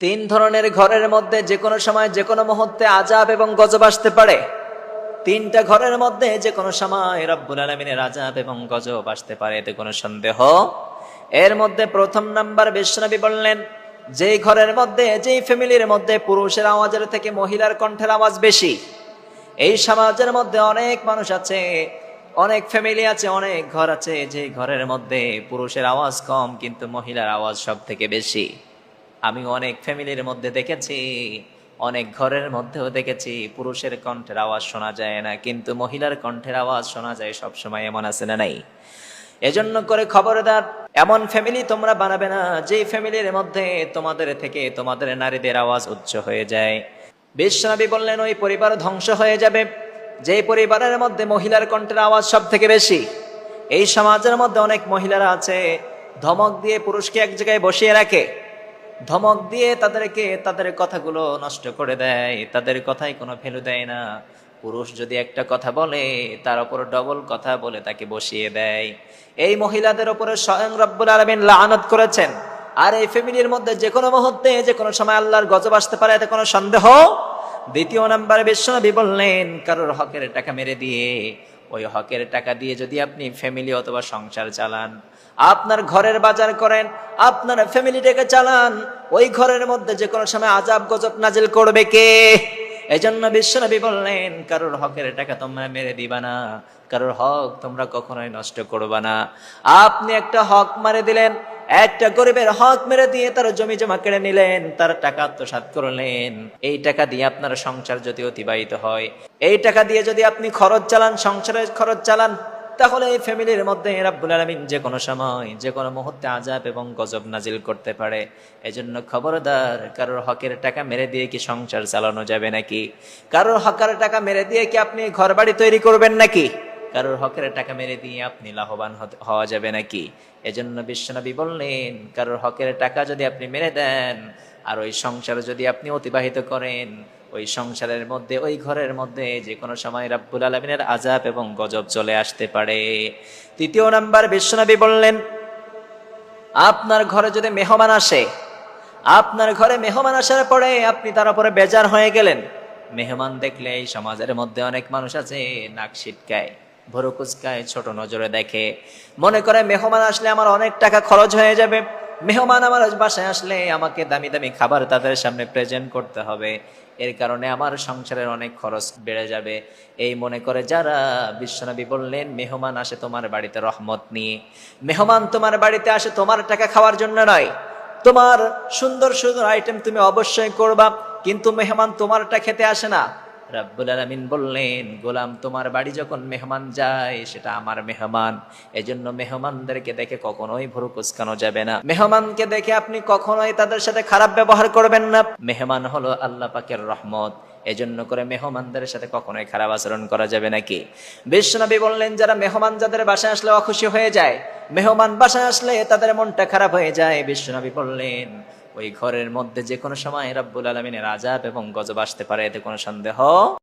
তিন ধরনের ঘরের মধ্যে যে কোনো সময় যে কোনো মুহূর্তে আজাব এবং গজব আসতে পারে। তিনটা ঘরের মধ্যে যে কোনো সময় রব্বুল আলমিনের আজাব এবং গজব আসতে পারে, এতে কোনো সন্দেহ। এর মধ্যে প্রথম নাম্বার বিশ্বনবী বললেন, যেই ঘরের মধ্যে, যেই ফ্যামিলির মধ্যে পুরুষের আওয়াজের থেকে মহিলার কণ্ঠের আওয়াজ বেশি, এই সমাজের মধ্যে অনেক মানুষ আছে, অনেক ফ্যামিলি আছে, অনেক ঘর আছে যে ঘরের মধ্যে পুরুষের আওয়াজ কম, কিন্তু মহিলার আওয়াজ সব থেকে বেশি। আমি অনেক ফ্যামিলির মধ্যে দেখেছি, অনেক ঘরের মধ্যেও দেখেছি, পুরুষের কণ্ঠের আওয়াজ শোনা যায় না, কিন্তু মহিলার কণ্ঠের আওয়াজ শোনা যায় সব সময় এমন আছে না নাই? এজন্য করে খবরদার, এমন ফ্যামিলি তোমরা বানাবে না, যে ফ্যামিলির মধ্যে তোমাদের থেকে তোমাদের নারীদের আওয়াজ উচ্চ হয়ে যায়। বিশ্বনবী বললেন, ওই পরিবার ধ্বংস হয়ে যাবে। যে পরিবারের মধ্যে মহিলার কণ্ঠের আওয়াজ সব থেকে বেশি, এই সমাজের মধ্যে অনেক মহিলারা আছে, ধমক দিয়ে পুরুষকে এক জায়গায় বসিয়ে রাখে। ধমক দিয়ে তাদেরকে তাদের কথাগুলো নষ্ট করে দেয়, তাদের কথাই কোনো ভ্যালু দেয় না। পুরুষ যদি একটা কথা বলে, তার উপর ডবল কথা বলে তাকে বসিয়ে দেয়। এই মহিলাদের উপরে স্বয়ং রব্বুল আলমিন লানত করেছেন। আর এই ফ্যামিলির মধ্যে যে কোনো মুহূর্তে যে কোনো সময় আল্লাহর গজব আসতে পারে, এতে কোনো সন্দেহ দ্বিতীয় নাম্বারে বিশ্বনবী বললেন, কারোর হকের টাকা মেরে দিয়ে, ওই হকের টাকা দিয়ে যদি আপনি ফ্যামিলি অথবা সংসার চালান, আপনার ঘরের বাজার করেন, আপনার ফ্যামিলিটাকে চালান, ওই ঘরের মধ্যে যে কোনো সময় আজাব গজব নাজিল করবে কে? এই এজন্য বিশ্বনবী বললেন, কারোর হকের টাকা তোমরা মেরে দিবা না, কারোর হক তোমরা কখনোই নষ্ট করবা না। আপনি একটা হক মারে দিলেন একটা গরিবের হক মেরে দিয়ে তার জমি জমা কেড়ে নিলেন, তার টাকা আত্মসাৎ করলেন। এই টাকা দিয়ে আপনার সংসার যদি অতিবাহিত হয়, এই টাকা দিয়ে যদি আপনি খরচ চালান, সংসারের খরচ চালান, তাহলে এই ফ্যামিলির মধ্যে রাব্বুল আলামিন যে কোনো সময়, যে কোনো মুহূর্তে আজাব এবং গজব নাজিল করতে পারে। এজন্য খবরদার, কারোর হকের টাকা মেরে দিয়ে কি সংসার চালানো যাবে নাকি? কারোর হকের টাকা মেরে দিয়ে কি আপনি ঘর বাড়ি তৈরি করবেন নাকি? কারোর হকের টাকা মেরে দিয়ে আপনি লাভবান হওয়া যাবে নাকি? এজন্য বিশ্বনবী বললেন, কারোর হকের টাকা যদি আপনি মেরে দেন, আর ওই সংসার যদি আপনি অতিবাহিত করেন, ওই সংসারের মধ্যে, ওই ঘরের মধ্যে যে কোনো সময় রাব্বুল আলমিনের আজাব এবং গজব চলে আসতে পারে। তৃতীয় নাম্বার বিশ্বনবী বললেন, আপনার ঘরে যদি মেহমান আসে, আপনার ঘরে মেহমান আসার পরে আপনি তার উপরে বেজার হয়ে গেলেন। মেহমান দেখলে এই সমাজের মধ্যে অনেক মানুষ আছে, নাক ছিটকায়। ভরু কুচকায় ছোট নজরে দেখে। মনে করে, মেহমান আসলে আমার অনেক টাকা খরচ হয়ে যাবে। মেহমান আমার বাসায় আসলে আমাকে দামি দামি খাবার তাদের সামনে প্রেজেন্ট করতে হবে। এর কারণে আমার সংসারের অনেক খরচ বেড়ে যাবে। এই মনে করে যারা বিশ্বনবী বললেন, মেহমান আসে তোমার বাড়িতে রহমত নিয়ে। মেহমান তোমার বাড়িতে আসে তোমার টাকা খাওয়ার জন্য নয়। তোমার সুন্দর সুন্দর আইটেম তুমি অবশ্যই করবা, কিন্তু মেহমান তোমারটা খেতে আসে না। রাব্বুল আলামিন বললেন, গোলাম, তোমার বাড়ি যখন মেহমান যায়, সেটা আমার মেহমান। এজন্য মেহমানদেরকে দেখে কখনোই ভুরু কুচকানো যাবে না। মেহমানকে দেখে আপনি কখনোই তাদের সাথে খারাপ ব্যবহার করবেন না। মেহমান হলো আল্লাহ পাকের রহমত। এজন্য করে মেহমানদের সাথে কখনোই খারাপ আচরণ করা যাবে নাকি বিশ্বনবী বললেন, যারা মেহমান যাদের বাসায় আসলে অখুশি হয়ে যায়, মেহমান বাসায় আসলে তাদের মনটা খারাপ হয়ে যায়। বিশ্বনবী বললেন ওই ঘরের মধ্যে যে কোনো সময় রাব্বুল আলমিনের আজাব এবং গজব আসতে পারে, এতে কোনো সন্দেহ